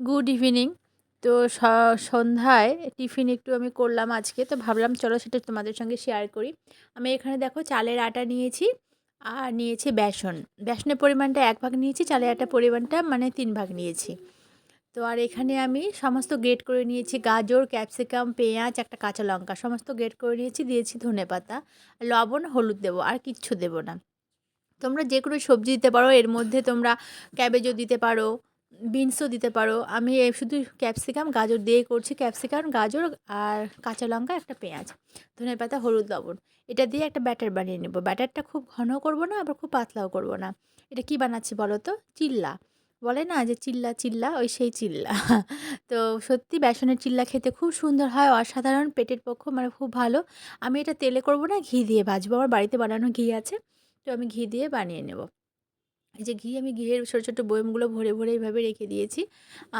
Good evening. তো সন্ধ্যায় tiffin একটু আমি করলাম আজকে, তো ভাবলাম চলো সেটা তোমাদের সঙ্গে শেয়ার করি। আমি এখানে দেখো চালের আটা নিয়েছি, আর নিয়েছি বেসন। বেসনের পরিমাণটা এক ভাগ নিয়েছি, চালের আটা পরিমাণটা মানে তিন ভাগ নিয়েছি। তো আর এখানে আমি সমস্ত গ্রেট করে নিয়েছি, গাজর ক্যাপসিকাম পেঁয়াজ, একটা কাঁচা লঙ্কা, সমস্ত গ্রেট করে নিয়েছি, দিয়েছি ধনে পাতা, লবণ, হলুদ দেবো, আর কিচ্ছু দেবো না। তোমরা যে কোনো সবজি দিতে পারো, এর মধ্যে তোমরা ক্যাবেজও দিতে পারো। বিনসও দিতে পারো। আমি শুধু ক্যাপসিকাম, গাজর দিয়ে করছি। ক্যাপসিকাম, গাজর আর কাঁচা লঙ্কা, একটা পেঁয়াজ ধনে পাতা, হলুদ, লবণ। এটা দিয়ে একটা ব্যাটার বানিয়ে নেব। ব্যাটারটা খুব ঘন করব না, আবার খুব পাতলাও করব না। এটা কি বানাচ্ছি বলো তো? চিল্লা। বলে না যে চিল্লা চিল্লা, ওই সেই চিল্লা। তো সত্যি বেসনের চিল্লা খেতে খুব সুন্দর হয়, অসাধারণ, পেটের পক্ষ মানে খুব ভালো। আমি এটা তেলে করব না, ঘি দিয়ে ভাজবো। আমার বাড়িতে বানানো ঘি আছে, তো আমি ঘি দিয়ে বানিয়ে নেব। এই যে ঘি, আমি ঘিয়ের ছোটো ছোটো বয়মগুলো ভরে ভরে এইভাবে রেখে দিয়েছি।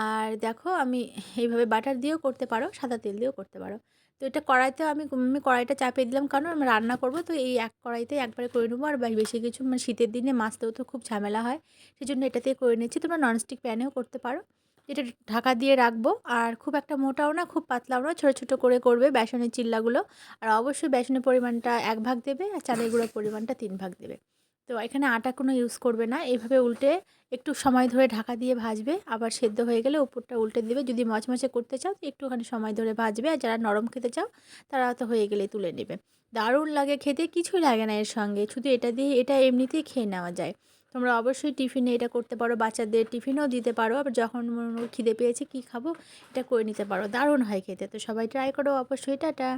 আর দেখো, আমি এইভাবে বাটার দিয়েও করতে পারো, সাদা তেল দিয়েও করতে পারো। তো এটা কড়াইতে আমি আমি কড়াইটা চাপিয়ে দিলাম, কারণ আমি রান্না করব, তো এই এক কড়াইতে একবারে করে নেব। আর বেশি কিছু মানে শীতের দিনে মাছতেও তো খুব ঝামেলা হয় সেই জন্য এটাতে করে নিচ্ছি। তোমরা ননস্টিক প্যানেও করতে পারো। এটা ঢাকা দিয়ে রাখব, আর খুব একটা মোটাও না, খুব পাতলাও না, ছোটো ছোটো করে করবে বেসনের চিল্লাগুলো। আর অবশ্যই বেসনের পরিমাণটা এক ভাগ দেবে, আর চালের গুঁড়োর পরিমাণটা তিন ভাগ দেবে। তো এখানে আটা কোনো ইউজ করবে না। এইভাবে উল্টে একটু সময় ধরে ঢাকা দিয়ে ভাজবে। আবার সেদ্ধ হয়ে গেলে উপরটা উল্টে দেবে। যদি মচমচে করতে চাও একটুখানি সময় ধরে ভাজবে। আর যারা নরম খেতে চাও, তারা তো হয়ে গেলে তুলে নেবে। দারুণ লাগে খেতে, কিছুই লাগে না এর সঙ্গে। শুধু এটা দিয়ে, এটা এমনিতেই খেয়ে নেওয়া যায়। তোমরা অবশ্যই টিফিনে এটা করতে পারো, বাচ্চাদের টিফিনও দিতে পারো। আবার যখন খিদে পেয়েছে, কী খাব? এটা করে নিতে পারো। দারুণ হয় খেতে। তো সবাই ট্রাই করো। অবশ্যই, টাটা!